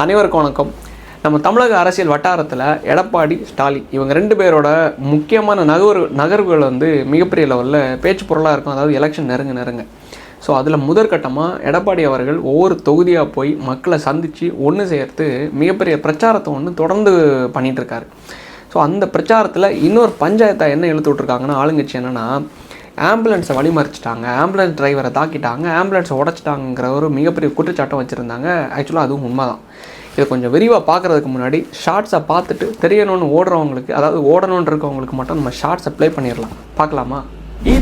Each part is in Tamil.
அனைவருக்கும் வணக்கம். நம்ம தமிழக அரசியல் வட்டாரத்தில் எடப்பாடி ஸ்டாலின் இவங்க ரெண்டு பேரோட முக்கியமான நகர் நகர்வுகள் வந்து மிகப்பெரிய லெவலில் பேச்சு பொருளாக இருக்கும். அதாவது எலெக்ஷன் நெருங்க நெருங்க. ஸோ அதில் முதற்கட்டமாக எடப்பாடி அவர்கள் ஒவ்வொரு தொகுதியாக போய் மக்களை சந்தித்து ஒன்று சேர்த்து மிகப்பெரிய பிரச்சாரத்தை ஒன்று தொடர்ந்து பண்ணிட்டு இருக்காரு. ஸோ அந்த பிரச்சாரத்தில் இன்னொரு பஞ்சாயத்தை என்ன இழுத்து விட்ருக்காங்கன்னா ஆளுங்கட்சி என்னென்னா ஆம்புலன்ஸை வழிமறிச்சிட்டாங்க. ஆம்புலன்ஸ் டிரைவரை தாக்கிட்டாங்க. ஆம்புலன்ஸை உடச்சிட்டாங்கிற ஒரு மிகப்பெரிய குற்றச்சாட்டம் வச்சுருந்தாங்க. ஆக்சுவலாக அதுவும் உண்மை தான் இதை கொஞ்சம் விரிவாக பார்க்குறதுக்கு முன்னாடி ஷார்ட்ஸை பார்த்துட்டு தெரியணும்னு ஓடுறவங்களுக்கு அதாவது ஓடணும்னு இருக்கவங்களுக்கு மட்டும் நம்ம ஷார்ட்ஸை ப்ளே பண்ணிடலாம். பார்க்கலாமா?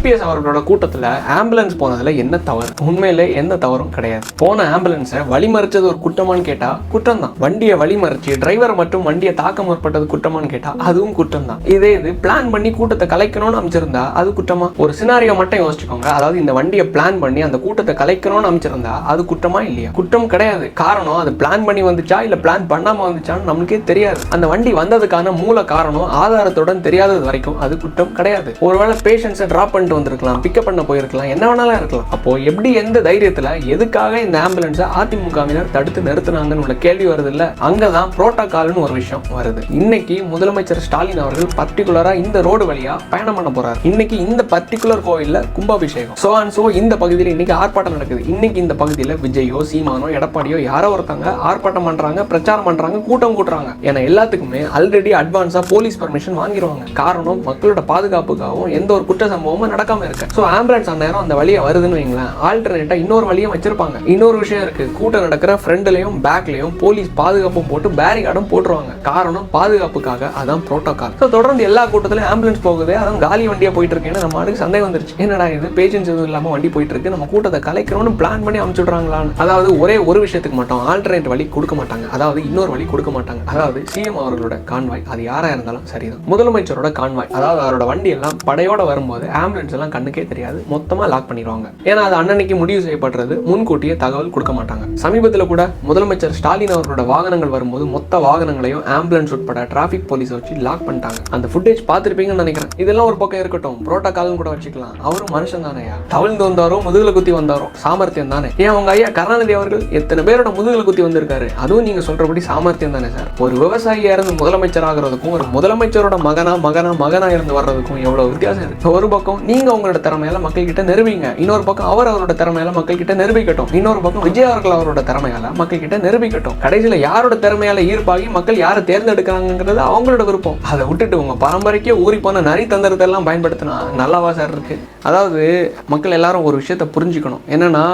இபிஎஸ் அவர்களோட கூட்டத்தில் ஆம்புலன்ஸ் போனதில் என்ன தவறு? உண்மையிலே எந்த தவறும் கிடையாது. போன ஆம்புலன்ஸை வழிமறிச்சது ஒரு குற்றமான்னு கேட்டால் குற்றம் தான் வண்டியை வழிமறிச்சு டிரைவர் மட்டும் வண்டியை தாக்க முற்பட்டது குற்றமான்னு கேட்டால் அதுவும் குற்றம் தான் இதே இது பிளான் பண்ணி கூட்டத்தை கலைக்கணும்னு அமைச்சிருந்தா அது குற்றமா? ஒரு சினாரியோ மட்டும் யோசிச்சுக்கோங்க. அதாவது இந்த வண்டியை பிளான் பண்ணி அந்த கூட்டத்தை கலைக்கணும்னு அமைச்சிருந்தா அது குற்றமா இல்லையா? குற்றம் கிடையாது. காரணம் அது பிளான் பண்ணி வந்துச்சா இல்லை பிளான் பண்ணாமல் வந்துச்சான்னு நம்மளுக்கே தெரியாது. அந்த வண்டி வந்ததுக்கான மூல காரணம் ஆதாரத்துடன் தெரியாதது வரைக்கும் அது குற்றம் கிடையாது. ஒருவேளை பேஷன்ஸை ட்ராப் பண்ணிட்டு வந்திருக்கலாம் பிக்கப் பண்ண போயிருக்கலாம் என்ன வேணாலும் இருக்கலாம். அப்போ எப்படி எந்த தைரியத்தில் எதுக்காக இந்த ஆம்புலன்ஸை அதிமுகவினர் தடுத்து நிறுத்தினாங்கன்னு உள்ள கேள்வி வருது இல்ல அங்கதான் புரோட்டோகால்னு ஒரு விஷயம் வருது. இன்னைக்கு முதலமைச்சர் ஸ்டாலின் அவர்கள் பர்டிகுலரா இந்த ரோடு வழியா பயணம் பண்ண போகிறார் இன்னைக்கு இந்த பர்டிகுலர் கோயிலில் கும்பாபிஷேகம். ஸோ அண்ட் சோ இந்த பகுதியில் இன்னைக்கு ஆர்ப்பாட்டம் நடக்குது. இன்னைக்கு இந்த பகுதியில் விஜயோ சீமானோ எடப்பாடியோ யாரோ ஒருத்தங்க ஆர்ப்பாட்டம் பண்றாங்க பிரச்சாரம் பண்றாங்க கூட்டம் கூட்டுறாங்க. ஏன்னா எல்லாத்துக்குமே ஆல்ரெடி அட்வான்ஸா போலீஸ் பர்மிஷன் வாங்கிடுவாங்க காரணம் மக்களோட பாதுகாப்புக்காகவும் எந்த ஒரு குற்ற சம்பவமும் நடக்காம இருக்கு. ஸோ ஆம்புலன்ஸ் அந்த நேரம் அந்த வழியை வருதுன்னு வைங்களேன். ஆல்டர்னேட்டா இன்னொரு வழியும் வச்சிருப்பாங்க. இன்னொரு விஷயம் இருக்கு. கூட்டம் நடக்கிற ஃப்ரண்ட்லயும் பேக்லயும் போலீஸ் பாதுகாப்பும் போட்டு பேரிகார்டும் போட்டுருவாங்க. காரணம் பாதுகாப்புக்காக அதான் புரோட்டோகால் ஸோ தொடர்ந்து எல்லா கூட்டத்திலும் ஆம்புலன்ஸ் போகுது. அதான் காலி வண்டியா போயிட்டு இருக்கேன்னு நம்ம ஆளுக்கு சந்தேகம் வந்துருச்சு. என்னடா இது? பேஷன்ஸ் எதுவும் இல்லாம வண்டி போயிட்டு இருக்கு நம்ம கூட்டத்தை கலைக்கணும்னு பிளான் பண்ணி அமைச்சுடுறாங்களான்னு. அதாவது ஒரே ஒரு விஷயத்துக்கு மட்டும் ஆல்டர்னேட் வழி கொடுக்க மாட்டாங்க. அதாவது இன்னொரு வழி கொடுக்க மாட்டாங்க. அதாவது சிஎம் அவர்களோட கான்வாய் அது யாரா இருந்தாலும் சரிதான். முதலமைச்சரோட கான்வாய் அதாவது அவரோட வண்டி எல்லாம் படையோட வரும்போது ஆம்புலன்ஸ் எல்லாம் கண்ணுக்கே தெரியாது. மொத்தமா லாக் பண்ணிடுவாங்க ஏன்னா அது அன்னன்னைக்கு முடிவு செய்யப்படுறது முன்கூட்டியே தகவல் கொடுக்க மாட்டாங்க சமீபத்தில் கூட முதலமைச்சர் ஸ்டாலின் அவர்களோட வாகனங்கள் வரும்போது மொத்த வாகனங்களையும் ஆம்புலன்ஸ் உட்பட டிராஃபிக் போலீஸ் வச்சு லாக் பண்ணிட்டாங்க. அந்த ஃபுட்டேஜ் பார்த்துருப்பீங்கன்னு நினைக்கிறேன். இதெல்லாம் ஒரு பக்கம் இருக்கட்டும். புரோட்டோகால்னு கூட வச்சுக்கலாம். அவரும் மனுஷன் தானேயா தவிழ்ந்து வந்தாரோ முதுகுல குத்தி வந்தாரோ சாமர்த்தியம் தானே. ஏன் அவங்க ஐயா கருணாநிதி அவர்கள் எத்தனை பேரோட முதுகுல குத்தி வந்திருக்காரு? அதுவும் நீங்க சொல்றபடி சாமர்த்தியம் தானே சார். ஒரு விவசாயியா இருந்து முதலமைச்சர் ஆகிறதுக்கும் ஒரு முதலமைச்சரோட மகனா மகனா மகனா இருந்து வர்றதுக்கும் எவ்வளவு வித்தியாசம் இருக்கு. ஒரு பக்கம் நீ நீங்கள் உங்களோட திறமையால மக்கள்கிட்ட நிரூபிங்க. இன்னொரு பக்கம் அவர் அவரோட திறமையால மக்கள்கிட்ட நிரூபிக்கட்டும். இன்னொரு பக்கம் விஜய் அவர்கள் அவரோட திறமையால மக்கள்கிட்ட நிரூபிக்கட்டும். கடைசியில் யாரோட திறமையால ஈர்ப்பாகி மக்கள் யாரை தேர்ந்தெடுக்கிறாங்கிறது அவங்களோட விருப்பம். அதை விட்டுட்டு உங்க பரம்பரைக்கே ஊறி போன நரி தந்திரத்தை எல்லாம் பயன்படுத்தினா நல்லாவா சார் இருக்கு? அதாவது மக்கள் எல்லாரும் ஒரு விஷயத்த புரிஞ்சுக்கணும். என்னன்னா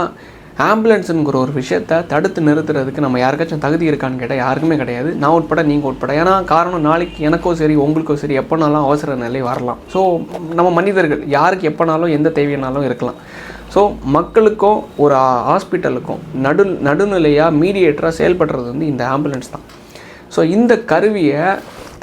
ஆம்புலன்ஸுங்கிற ஒரு விஷயத்தை தடுத்து நிறுத்துறதுக்கு நம்ம யாருக்காச்சும் தகுதி இருக்கான்னு கேட்டால் யாருக்குமே கிடையாது. நான் உட்பட நீங்கள் உட்பட. ஏன்னா காரணம் நாளைக்கு எனக்கோ சரி உங்களுக்கோ சரி எப்போனாலும் அவசர நிலை வரலாம். ஸோ நம்ம மனிதர்கள் யாருக்கு எப்போனாலும் எந்த தேவையானாலும் இருக்கலாம். ஸோ மக்களுக்கும் ஒரு ஹாஸ்பிட்டலுக்கும் நடு நடுநிலையாக மீடியேட்டராக செயல்படுறது வந்து இந்த ஆம்புலன்ஸ் தான். ஸோ இந்த கருவியை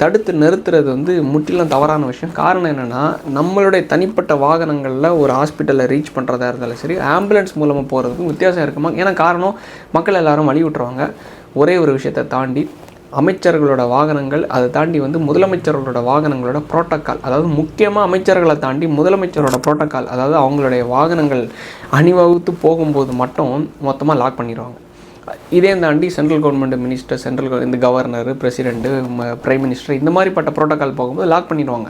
தடுத்து நிறுத்துறது வந்து முற்றிலும் தவறான விஷயம். காரணம் என்னென்னா நம்மளுடைய தனிப்பட்ட வாகனங்களில் ஒரு ஹாஸ்பிட்டலில் ரீச் பண்ணுறதா இருந்தாலும் சரி ஆம்புலன்ஸ் மூலமாக போகிறதுக்கும் வித்தியாசம் இருக்குமா ஏன்னா காரணம் மக்கள் எல்லாரும் வழி விட்டுருவாங்க ஒரே ஒரு விஷயத்தை தாண்டி அமைச்சர்களோட வாகனங்கள் அதை தாண்டி வந்து முதலமைச்சர்களோட வாகனங்களோட புரோட்டோக்கால் அதாவது முக்கியமாக அமைச்சர்களை தாண்டி முதலமைச்சரோட புரோட்டோக்கால் அதாவது அவங்களுடைய வாகனங்கள் அணிவகுத்து போகும்போது மட்டும் மொத்தமாக லாக் பண்ணிடுவாங்க இதே தாண்டி சென்ட்ரல் கவர்மெண்ட் மினிஸ்டர் சென்ட்ரல் இந்த கவர்னர் பிரசிடென்ட்டு பிரைம் மினிஸ்டர் இந்த மாதிரிப்பட்ட ப்ரோட்டோக்கால் போகும்போது லாக் பண்ணிடுவாங்க.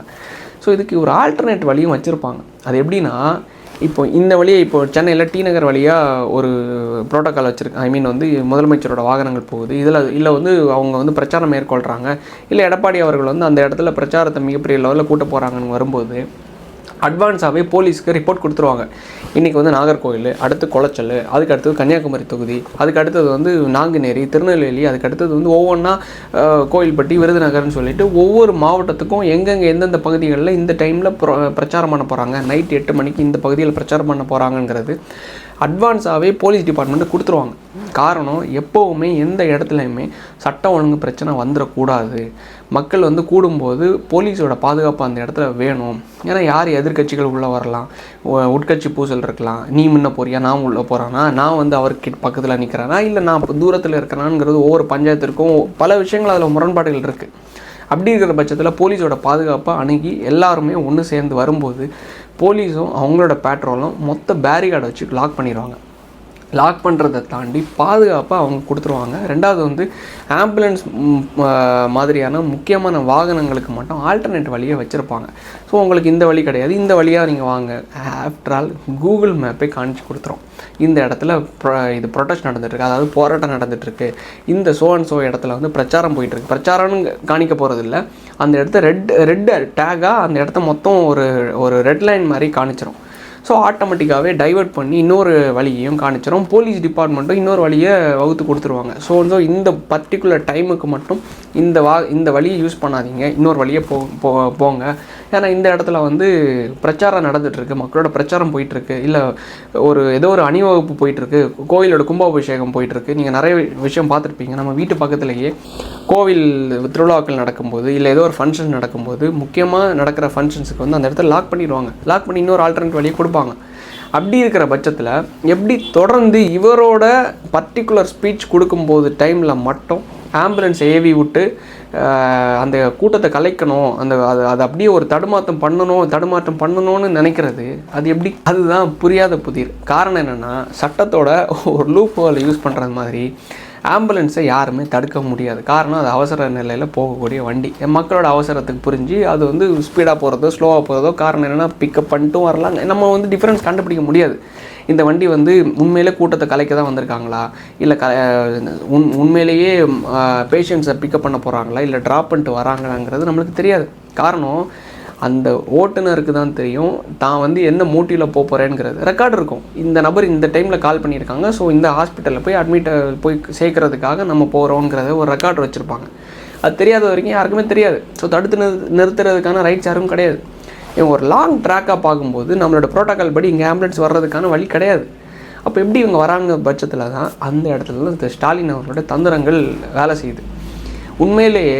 ஸோ இதுக்கு ஒரு ஆல்டர்னேட் வழியும் வச்சுருப்பாங்க. அது எப்படின்னா இப்போ இந்த வழியை இப்போ சென்னையில் டி நகர் வழியாக ஒரு ப்ரோட்டோக்கால் வச்சுருக்கு ஐ மீன் வந்து முதலமைச்சரோட வாகனங்கள் போகுது. இதில் இல்லை வந்து அவங்க வந்து பிரச்சாரம் மேற்கொள்கிறாங்க இல்லை எடப்பாடி அவர்கள் வந்து அந்த இடத்துல பிரச்சாரத்தை மிகப்பெரிய லெவலில் கூட்ட போகிறாங்கன்னு வரும்போது அட்வான்ஸாகவே போலீஸ்க்கு ரிப்போர்ட் கொடுத்துருவாங்க. இன்றைக்கி வந்து நாகர்கோவில் அடுத்து குளச்சல் அதுக்கு அடுத்தது கன்னியாகுமரி தொகுதி அதுக்கு அடுத்தது வந்து நாங்குநேரி திருநெல்வேலி அதுக்கு அடுத்தது வந்து ஒவ்வொன்றா கோயில்பட்டி விருதுநகர்னு சொல்லிட்டு ஒவ்வொரு மாவட்டத்துக்கும் எங்கெங்கே எந்தெந்த பகுதிகளில் இந்த டைமில் பிரச்சாரம் பண்ண போகிறாங்க நைட் எட்டு மணிக்கு இந்த பகுதியில் பிரச்சாரம் பண்ண போகிறாங்கங்கிறது அட்வான்ஸாகவே போலீஸ் டிபார்ட்மெண்ட்டு கொடுத்துருவாங்க. காரணம் எப்போவுமே எந்த இடத்துலையுமே சட்டம் ஒழுங்கு பிரச்சனை வந்துடக்கூடாது மக்கள் வந்து கூடும்போது போலீஸோட பாதுகாப்பு அந்த இடத்துல வேணும். ஏன்னா யார் எதிர்க்கட்சிகள் உள்ளே வரலாம்? உட்கட்சி பூசல் இருக்கலாம். நீ முன்ன போறியா? நான் உள்ளே போகிறானா நான் வந்து அவர்கிட்ட பக்கத்தில் நிற்கிறேனா இல்லை நான் தூரத்தில் இருக்கிறாங்கிறது ஒவ்வொரு பஞ்சாயத்திற்கும் பல விஷயங்கள் அதில் முரண்பாடுகள் இருக்குது அப்படி இருக்கிற பட்சத்தில் போலீஸோட பாதுகாப்பை அணுகி எல்லாருமே ஒன்று சேர்ந்து வரும்போது போலீஸும் அவங்களோட பேட்ரோலும் மொத்த பேரிகார்டை வச்சு லாக் பண்ணிடுவாங்க லாக் பண்ணுறதை தாண்டி பாதுகாப்பாக அவங்க கொடுத்துருவாங்க. ரெண்டாவது வந்து ஆம்புலன்ஸ் மாதிரியான முக்கியமான வாகனங்களுக்கு மட்டும் ஆல்டர்னேட் வழியை வச்சுருப்பாங்க. ஸோ உங்களுக்கு இந்த வழி கிடையாது. இந்த வழியாக நீங்கள் வாங்க. ஆஃப்டர் ஆல் கூகுள் மேப்பே காமிச்சு கொடுத்துரும். இந்த இடத்துல இது ப்ரொடெஸ்ட் நடந்துட்டுருக்கு. அதாவது போராட்டம் நடந்துகிட்ருக்கு இந்த சோ அண்ட் சோ இடத்துல வந்து பிரச்சாரம் போயிட்டுருக்கு. பிரச்சாரம்னு காணிக்க போகிறது இல்லை அந்த இடத்த ரெட் ரெட் டேக்காக அந்த இடத்த மொத்தம் ஒரு ஒரு ரெட் லைன் மாதிரி காணிச்சிரும். ஸோ ஆட்டோமேட்டிக்காகவே டைவர்ட் பண்ணி இன்னொரு வழியையும் காணிச்சிடும் போலீஸ் டிபார்ட்மெண்ட்டும் இன்னொரு வழியை வகுத்து கொடுத்துருவாங்க. ஸோ ஸோ இந்த பர்டிகுலர் டைமுக்கு மட்டும் இந்த வா இந்த வழியை யூஸ் பண்ணாதீங்க. இன்னொரு வழியை போ போ- போங்க. ஏன்னா இந்த இடத்துல வந்து பிரச்சாரம் நடந்துகிட்ருக்கு மக்களோட பிரச்சாரம் போயிட்டுருக்கு. இல்லை ஒரு ஏதோ ஒரு அணிவகுப்பு போயிட்டுருக்கு. கோயிலோட கும்பாபிஷேகம் போயிட்டுருக்கு. நீங்கள் நிறைய விஷயம் பார்த்துருப்பீங்க. நம்ம வீட்டு பக்கத்துலேயே கோவில் திருவிழாக்கள் நடக்கும்போது இல்லை ஏதோ ஒரு ஃபங்க்ஷன் நடக்கும்போது முக்கியமாக நடக்கிற ஃபங்க்ஷன்ஸுக்கு வந்து அந்த இடத்த லாக் பண்ணிடுவாங்க. லாக் பண்ணி இன்னொரு ஆல்டர்னேட் வழியை கொடுப்பாங்க. அப்படி இருக்கிற பட்சத்தில் எப்படி தொடர்ந்து இவரோட பர்டிகுலர் ஸ்பீச் கொடுக்கும்போது டைமில் மட்டும் ஆம்புலன்ஸ் ஏவி விட்டு அந்த கூட்டத்தை கலைக்கணும் அந்த அது அது அப்படியே ஒரு தடுமாற்றம் பண்ணணும் தடுமாற்றம் பண்ணணும்னு நினைக்கிறது அது எப்படி அதுதான் புரியாத புதிர். காரணம் என்னென்னா சட்டத்தோட ஒரு லூப் யூஸ் பண்ணுறது மாதிரி ஆம்புலன்ஸை யாருமே தடுக்க முடியாது. காரணம் அது அவசர நிலையில் போகக்கூடிய வண்டி. மக்களோட அவசரத்துக்கு புரிஞ்சு அது வந்து ஸ்பீடாக போகிறதோ ஸ்லோவாக போகிறதோ காரணம் என்னென்னா பிக்கப் பண்ணிட்டும் வரலாம். நம்ம வந்து டிஃப்ரென்ஸ் கண்டுபிடிக்க முடியாது. இந்த வண்டி வந்து உண்மையிலே கூட்டத்தை கலைக்க தான் வந்திருக்காங்களா? இல்லை க உண் உண்மையிலேயே பேஷண்ட்ஸை பிக்கப் பண்ண போகிறாங்களா இல்லை ட்ராப் பண்ணிட்டு வராங்களாங்கிறது நம்மளுக்கு தெரியாது. காரணம் அந்த ஓட்டுநருக்கு தான் தெரியும். தான் வந்து என்ன மூட்டியில் போகிறேங்கிறது ரெக்கார்டு இருக்கும். இந்த நபர் இந்த டைமில் கால் பண்ணியிருக்காங்க. ஸோ இந்த ஹாஸ்பிட்டலில் போய் அட்மிட் போய் சேர்க்கறதுக்காக நம்ம போகிறோங்கிறத ஒரு ரெக்கார்டு வச்சுருப்பாங்க. அது தெரியாத வரைக்கும் யாருக்குமே தெரியாது. ஸோ தடுத்து நிறு நிறுத்துறதுக்கான ரைட்ஸ் யாரும் கிடையாது. இவங்க ஒரு லாங் ட்ராக்காக பார்க்கும்போது நம்மளோட ப்ரோட்டோக்கால் படி இங்கே ஆம்புலன்ஸ் வர்றதுக்கான வழி கிடையாது. அப்போ எப்படி இவங்க வராங்க பட்சத்தில் தான் அந்த இடத்துல தான் இந்த ஸ்டாலின் அவர்களோட தந்திரங்கள் வேலை செய்யுது. உண்மையிலேயே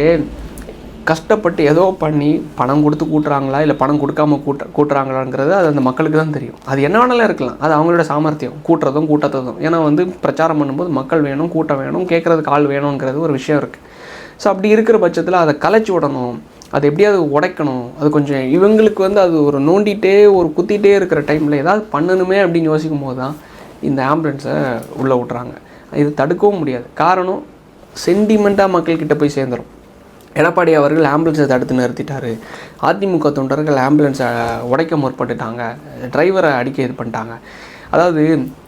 கஷ்டப்பட்டு ஏதோ பண்ணி பணம் கொடுத்து கூட்டுறாங்களா இல்லை பணம் கொடுக்காம கூட்ட கூட்டுறாங்களாங்கிறது அது அந்த மக்களுக்கு தான் தெரியும். அது என்ன வேணாலும் இருக்கலாம். அது அவங்களோட சாமர்த்தியம். கூட்டுறதும் கூட்டத்ததும் ஏன்னா வந்து பிரச்சாரம் பண்ணும்போது மக்கள் வேணும் கூட்டம் வேணும் கேட்குறதுக்கு ஆள் வேணுங்கிறது ஒரு விஷயம் இருக்குது ஸோ அப்படி இருக்கிற பட்சத்தில் அதை கலைச்சி விடணும். அதை எப்படியாவது உடைக்கணும். அது கொஞ்சம் இவங்களுக்கு வந்து அது ஒரு நோண்டிகிட்டே ஒரு குத்திகிட்டே இருக்கிற டைமில் ஏதாவது பண்ணணுமே அப்படின்னு யோசிக்கும் போது தான் இந்த ஆம்புலன்ஸை உள்ளே விட்றாங்க இது தடுக்கவும் முடியாது. காரணம் சென்டிமெண்ட்டாக மக்கள்கிட்ட போய் சேர்ந்துரும். எடப்பாடி அவர்கள் ஆம்புலன்ஸை தடுத்து நிறுத்திட்டார். அதிமுக தொண்டர்கள் ஆம்புலன்ஸை உடைக்க முற்பட்டுட்டாங்க. டிரைவரை அடிக்க இது பண்ணிட்டாங்க. அதாவது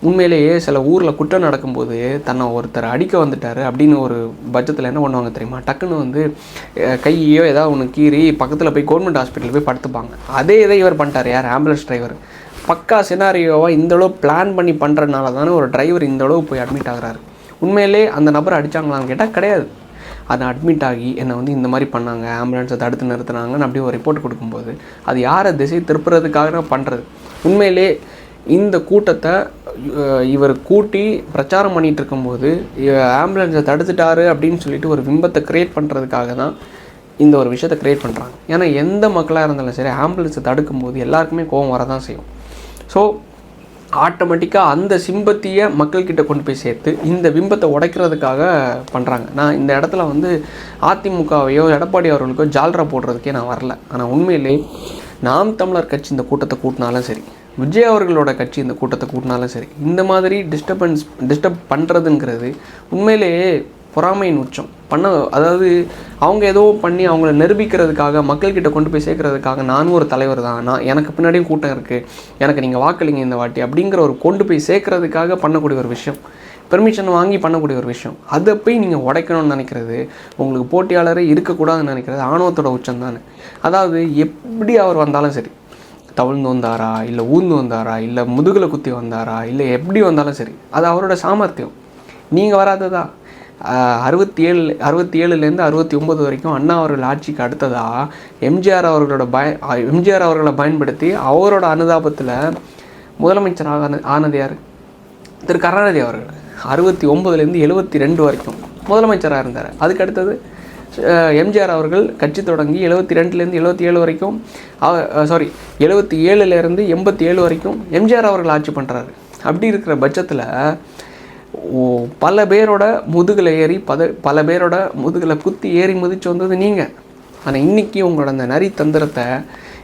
உண்மையிலேயே சில ஊரில் குற்றம் நடக்கும்போது தன்னை ஒருத்தர் அடிக்க வந்துட்டார் அப்படின்னு ஒரு பட்சத்தில் என்ன பண்ணுவாங்க தெரியுமா? டக்குன்னு வந்து கையோ ஏதாவது ஒன்று கீறி பக்கத்தில் போய் கவர்மெண்ட் ஹாஸ்பிட்டல் போய் படுத்துப்பாங்க. அதே இதை இவர் பண்ணிட்டார். யார்? ஆம்புலன்ஸ் டிரைவர் பக்கா சினாரியோவாக இந்தளவு பிளான் பண்ணி பண்ணுறதுனால தானே ஒரு டிரைவர் இந்தளவு போய் அட்மிட் ஆகிறாரு. உண்மையிலே அந்த நபர் அடிச்சாங்களான்னு கேட்டால் கிடையாது. அதை அட்மிட் ஆகி என்னை வந்து இந்த மாதிரி பண்ணாங்க ஆம்புலன்ஸை தடுத்து நிறுத்துனாங்கன்னு அப்படியே ஒரு ரிப்போர்ட் கொடுக்கும்போது அது யாரை திசை திருப்புறதுக்காக பண்ணுறது உண்மையிலே இந்த கூட்டத்தை இவர் கூட்டி பிரச்சாரம் பண்ணிகிட்டு இருக்கும்போது ஆம்புலன்ஸை தடுத்துட்டாரு அப்படின்னு சொல்லிட்டு ஒரு பிம்பத்தை க்ரியேட் பண்ணுறதுக்காக தான் இந்த ஒரு விஷயத்தை க்ரியேட் பண்ணுறாங்க ஏன்னா எந்த மக்களாக இருந்தாலும் சரி ஆம்புலன்ஸை தடுக்கும்போது எல்லாருக்குமே கோவம் வரதான் செய்யும். ஸோ ஆட்டோமேட்டிக்காக அந்த சிம்பத்தியை மக்கள்கிட்ட கொண்டு போய் சேர்த்து இந்த பிம்பத்தை உடைக்கிறதுக்காக பண்ணுறாங்க நான் இந்த இடத்துல வந்து அதிமுகவையோ எடப்பாடி அவர்களுக்கோ ஜால்ரா போடுறதுக்கே நான் வரல. ஆனால் உண்மையிலே நாம் தமிழர் கட்சி இந்த கூட்டத்தை கூட்டினாலும் சரி விஜய் அவர்களோட கட்சி இந்த கூட்டத்தை கூட்டினாலும் சரி இந்த மாதிரி டிஸ்டர்பன்ஸ் டிஸ்டர்ப் பண்ணுறதுங்கிறது உண்மையிலேயே பொறாமையின் உச்சம். பண்ண அதாவது அவங்க ஏதோ பண்ணி அவங்கள நிரூபிக்கிறதுக்காக மக்கள்கிட்ட கொண்டு போய் சேர்க்கறதுக்காக நானும் ஒரு தலைவர் தான். நான் எனக்கு பின்னாடியும் கூட்டம் இருக்குது எனக்கு நீங்கள் வாக்களிங்க இந்த வாட்டி அப்படிங்கிற ஒரு கொண்டு போய் சேர்க்கறதுக்காக பண்ணக்கூடிய ஒரு விஷயம். பெர்மிஷன் வாங்கி பண்ணக்கூடிய ஒரு விஷயம். அதை போய் நீங்கள் உடைக்கணும்னு நினைக்கிறது உங்களுக்கு போட்டியாளரே இருக்கக்கூடாதுன்னு நினைக்கிறது ஆணவத்தோட உச்சம் தானே. அதாவது எப்படி அவர் வந்தாலும் சரி தவிழ்ந்து வந்தாரா இல்லை ஊர்ந்து வந்தாரா இல்லை முதுகில் குத்தி வந்தாரா இல்லை எப்படி வந்தாலும் சரி அது அவரோட சாமர்த்தியம். நீங்கள் வராததா? அறுபத்தி ஏழு அறுபத்தி ஏழுலேருந்து அறுபத்தி ஒம்பது வரைக்கும் அண்ணா அவர்கள் ஆட்சிக்கு அடுத்ததாக எம்ஜிஆர் அவர்களோட பய எம்ஜிஆர் அவர்களை பயன்படுத்தி அவரோட அனுதாபத்தில் முதலமைச்சராக ஆனது யார்? திரு கருணாநிதி அவர்கள். அறுபத்தி ஒம்பதுலேருந்து எழுபத்தி ரெண்டு வரைக்கும் முதலமைச்சராக இருந்தார். அதுக்கு அடுத்தது எம்ஜிஆர் அவர்கள் கட்சி தொடங்கி எழுபத்தி ரெண்டுலேருந்து எழுபத்தி ஏழு வரைக்கும் சாரி எழுபத்தி ஏழுலேருந்து எண்பத்தி ஏழு வரைக்கும் எம்ஜிஆர் அவர்கள் ஆட்சி பண்ணுறாரு அப்படி இருக்கிற பட்சத்தில் பல பேரோட முதுகில் ஏறி பத பல பேரோட முதுகில் குத்தி ஏறி முதிச்சு வந்தது நீங்கள் ஆனால் இன்றைக்கி உங்களோட அந்த நரி தந்திரத்தை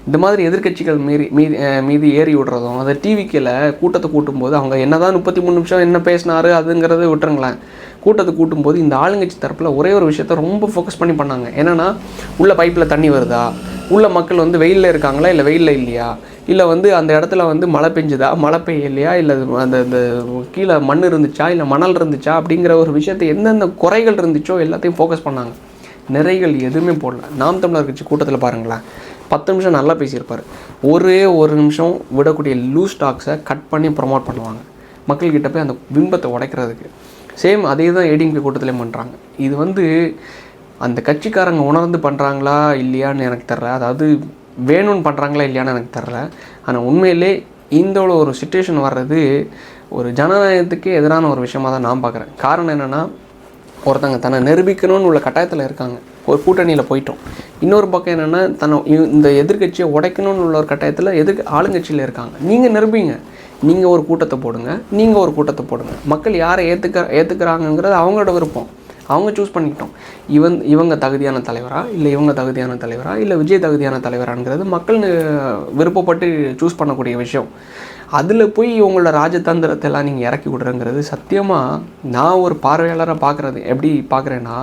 இந்த மாதிரி எதிர்க்கட்சிகள் மீறி மீதி மீதி ஏறி விடுறதும் அதை டிவிக்கில் கூட்டத்தை கூட்டும்போது அவங்க என்னதான் முப்பத்தி மூணு நிமிஷம் என்ன பேசினாரு அதுங்கிறத விட்டுருங்களேன். கூட்டத்தை கூட்டும்போது இந்த ஆளுங்கட்சி தரப்பில் ஒரே ஒரு விஷயத்த ரொம்ப ஃபோக்கஸ் பண்ணி பண்ணாங்க. என்னென்னா உள்ள பைப்பில் தண்ணி வருதா? உள்ள மக்கள் வந்து வெயிலில் இருக்காங்களா? இல்லை வெயிலில் இல்லையா? இல்லை வந்து அந்த இடத்துல வந்து மழை பெஞ்சுதா? மழை பெய்யலையா? இல்லை அந்த அந்த கீழே மண் இருந்துச்சா? இல்லை மணல் இருந்துச்சா? அப்படிங்கிற ஒரு விஷயத்தை எந்தெந்த குறைகள் இருந்துச்சோ எல்லாத்தையும் ஃபோக்கஸ் பண்ணாங்க. நிறைகள் எதுவுமே போடல. நாம் தமிழர் கட்சி கூட்டத்தில் பாருங்களேன். பத்து நிமிஷம் நல்லா பேசியிருப்பார். ஒரே ஒரு நிமிஷம் விடக்கூடிய லூஸ் ஸ்டாக்ஸை கட் பண்ணி ப்ரொமோட் பண்ணுவாங்க. மக்கள்கிட்ட போய் அந்த பிம்பத்தை உடைக்கிறதுக்கு. சேம் அதே தான் ஏடிஎம்கே கூட்டத்திலையும் பண்ணுறாங்க இது வந்து அந்த கட்சிக்காரங்க உணர்ந்து பண்ணுறாங்களா இல்லையான்னு எனக்கு தெரில அதாவது வேணும்னு பண்ணுறாங்களா இல்லையான்னு எனக்கு தெரில ஆனால் உண்மையிலே இந்த ஒரு சுச்சுவேஷன் வர்றது ஒரு ஜனநாயகத்துக்கே எதிரான ஒரு விஷயமாக தான் நான் பார்க்குறேன். காரணம் என்னென்னா ஒருத்தங்க தன்னை நிரூபிக்கணும்னு உள்ள கட்டாயத்தில் இருக்காங்க. ஒரு கூட்டணியில் போயிட்டோம். இன்னொரு பக்கம் என்னென்னா தன்னை இ- இந்த எதிர்க்கட்சியை உடைக்கணும்னு உள்ள ஒரு கட்டாயத்தில் எதிர் ஆளுங்கட்சியில் இருக்காங்க. நீங்கள் நிரூபிங்க. நீங்கள் ஒரு கூட்டத்தை போடுங்க நீங்கள் ஒரு கூட்டத்தை போடுங்க. மக்கள் யாரை ஏற்றுக்க ஏற்றுக்கிறாங்கங்கிறது அவங்களோட விருப்பம். அவங்க சூஸ் பண்ணிக்கிட்டோம். இவன் இவங்க தகுதியான தலைவரா இல்லை இவங்க தகுதியான தலைவரா இல்லை விஜய் தகுதியான தலைவராங்கிறது மக்கள் விருப்பப்பட்டு சூஸ் பண்ணக்கூடிய விஷயம். அதில் போய் இவங்களோட ராஜதந்திரத்தை எல்லாம் நீங்கள் இறக்கி விடுறங்கிறது சத்தியமாக நான் ஒரு பார்வையாளராக பார்க்குறது எப்படி பார்க்குறேன்னா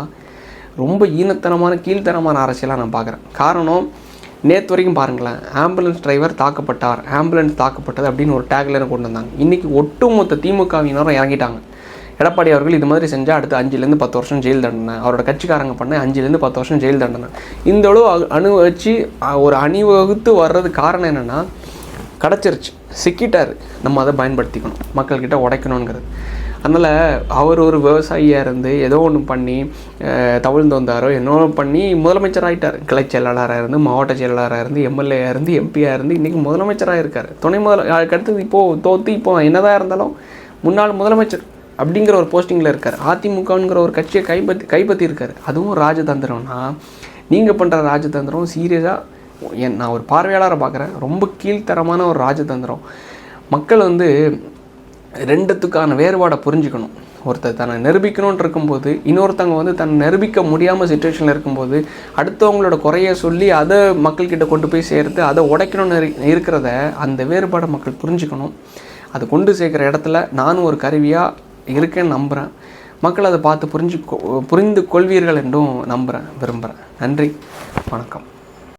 ரொம்ப ஈனத்தனமான கீழ்த்தனமான அரசியலாக நான் பார்க்குறேன் காரணம் நேற்று வரைக்கும் பாருங்களேன் ஆம்புலன்ஸ் டிரைவர் தாக்கப்பட்டார். ஆம்புலன்ஸ் தாக்கப்பட்டது அப்படின்னு ஒரு டேக்லைனை கொண்டு வந்தாங்க. இன்றைக்கி ஒட்டுமொத்த திமுகவினரும் இறங்கிட்டாங்க. எடப்பாடி அவர்கள் இது மாதிரி செஞ்சால் அடுத்து அஞ்சுலேருந்து பத்து வருஷம் ஜெயில் தண்டனை. அவரோட கட்சிக்காரங்க பண்ண அஞ்சுலேருந்து பத்து வருஷம் ஜெயில் தண்டனை. இந்த அளவு அனுபவிச்சு ஒரு அணிவகுத்து வர்றது காரணம் என்னென்னா கிடச்சிருச்சு. சிக்கிட்டார். நம்ம அதை பயன்படுத்திக்கணும். மக்கள்கிட்ட உடைக்கணுங்கிறது. அதனால் அவர் ஒரு விவசாயியாக இருந்து ஏதோ ஒன்று பண்ணி அஹ், தவிழ்ந்து வந்தாரோ என்னோ பண்ணி முதலமைச்சர் ஆகிட்டார் கிளை செயலாளராக இருந்து மாவட்ட செயலாளராக இருந்து எம்எல்ஏயாக இருந்து எம்பியாக இருந்து இன்றைக்கி முதலமைச்சராக இருக்கார். துணை முதல அதுக்கு அடுத்தது இப்போது தோற்று இப்போ என்னதான் இருந்தாலும் முன்னாள் முதலமைச்சர் அப்படிங்கிற ஒரு போஸ்டிங்கில் இருக்கார். அதிமுகங்கிற ஒரு கட்சியை கைப்பற்றி கைப்பற்றி இருக்கார் அதுவும் ராஜதந்திரம்னா நீங்கள் பண்ணுற ராஜதந்திரம் சீரியஸாக என் நான் ஒரு பார்வையாளரை பார்க்குறேன். ரொம்ப கீழ்த்தரமான ஒரு ராஜதந்திரம். மக்கள் வந்து ரெண்டுத்துக்கான வேறுபாடை புரிஞ்சுக்கணும். ஒருத்தர் தன்னை நிரூபிக்கணும்னு இருக்கும்போது இன்னொருத்தவங்க வந்து தன்னை நிரூபிக்க முடியாமல் சுச்சுவேஷனில் இருக்கும்போது அடுத்தவங்களோட குறைய சொல்லி அதை மக்கள்கிட்ட கொண்டு போய் சேர்த்து அதை உடைக்கணும்னு இரு- இருக்கிறத அந்த வேறுபாடை மக்கள் புரிஞ்சுக்கணும். அதை கொண்டு சேர்க்குற இடத்துல நானும் ஒரு கருவியாக இருக்கேன்னு நம்புகிறேன் மக்கள் அதை பார்த்து புரிஞ்சு கொ- புரிந்து கொள்வீர்கள் என்றும் நம்புகிறேன் விரும்புகிறேன் நன்றி வணக்கம்.